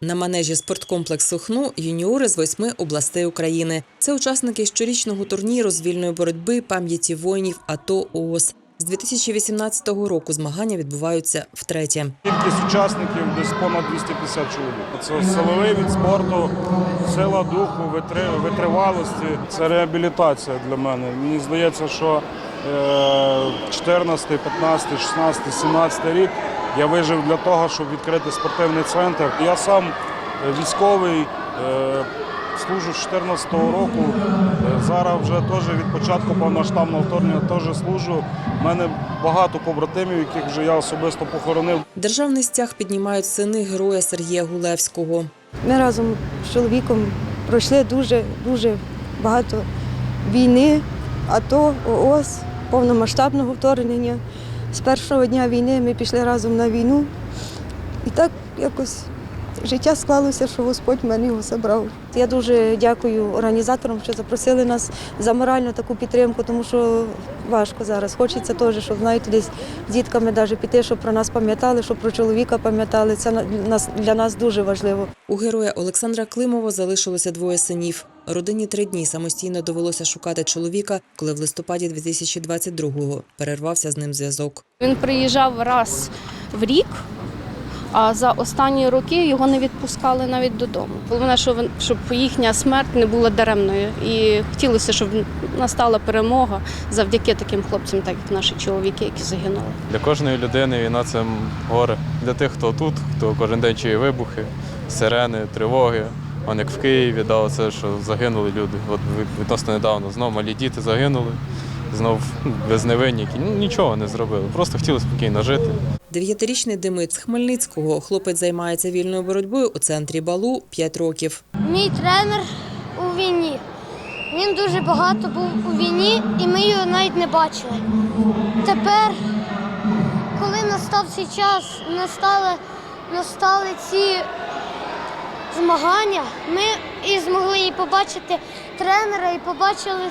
На манежі спорткомплексу ХНУ юніори з восьми областей України. Це учасники щорічного турніру з вільної боротьби пам'яті воїнів АТО ООС. З 2018 року змагання відбуваються втретє. Кількість учасників десь понад 250 чоловік. Це силовий від спорту, сила духу, витри- витривалості. Це реабілітація для мене. Мені здається, що 14, 15, 16, 17 рік я вижив для того, щоб відкрити спортивний центр. Я сам е, військовий. е, Служу з 2014 року. Е, Зараз вже теж від початку повноштабного вторгнення теж служу. У мене багато побратимів, яких вже я особисто похоронив. Державний стяг піднімають сини героя Сергія Гулевського. Ми разом з чоловіком пройшли дуже дуже багато війни, АТО, ООС, повномасштабного вторгнення. З першого дня війни ми пішли разом на війну. І так якось життя склалося, що Господь мене його забрав. Я дуже дякую організаторам, що запросили нас за моральну таку підтримку, тому що важко зараз. Хочеться теж, щоб знаєте, десь з дітками навіть піти, щоб про нас пам'ятали, щоб про чоловіка пам'ятали. Це нас для нас дуже важливо. У героя Олександра Климова залишилося двоє синів. Родині три дні самостійно довелося шукати чоловіка, коли в листопаді 2022-го перервався з ним зв'язок. Він приїжджав раз в рік, а за останні роки його не відпускали навіть додому. Головне, щоб, їхня смерть не була даремною. І хотілося, щоб настала перемога завдяки таким хлопцям, так як наші чоловіки, які загинули. Для кожної людини війна це горе. Для тих, хто тут, хто кожен день чує вибухи, сирени, тривоги. Он як в Києві дало це, що загинули люди. От від- відносно недавно знов малі діти загинули, знов безневинні, які ну, нічого не зробили. Просто хотіли спокійно жити. Дев'ятирічний Демид з Хмельницького. Хлопець займається вільною боротьбою у центрі Балу 5 років. Мій тренер у війні. Він дуже багато був у війні, і ми його навіть не бачили. Тепер, коли настав цей час, настали, настали ці змагання, ми і змогли і побачити тренера, і побачили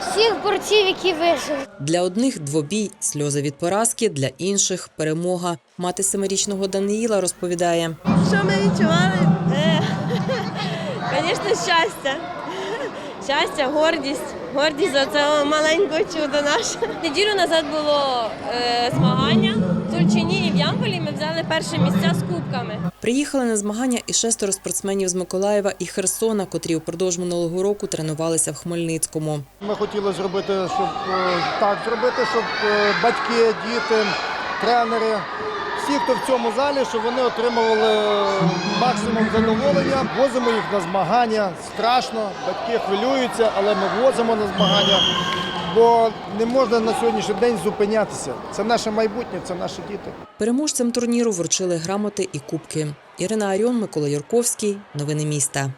всіх борців, які вижили. Для одних двобій, сльози від поразки, для інших перемога. Мати семирічного Даниїла розповідає. Що ми відчували? Е, Звісно, щастя. Щастя, гордість. Гордість за це маленьке чудо наше. Неділю назад було е, змагання в Тульчині і в Ямполі. Ми взяли перші місця з кубками. Приїхали на змагання і шестеро спортсменів з Миколаєва і Херсона, котрі упродовж минулого року тренувалися в Хмельницькому. Ми хотіли зробити, щоб е, так зробити, щоб е, батьки, діти, тренери, всі, хто в цьому залі, щоб вони отримували е, максимум задоволення. Возимо їх на змагання. Страшно, батьки хвилюються, але ми возимо на змагання. Бо не можна на сьогоднішній день зупинятися. Це наше майбутнє, це наші діти. Переможцям турніру вручили грамоти і кубки. Ірина Аріон, Микола Юрковський. Новини міста.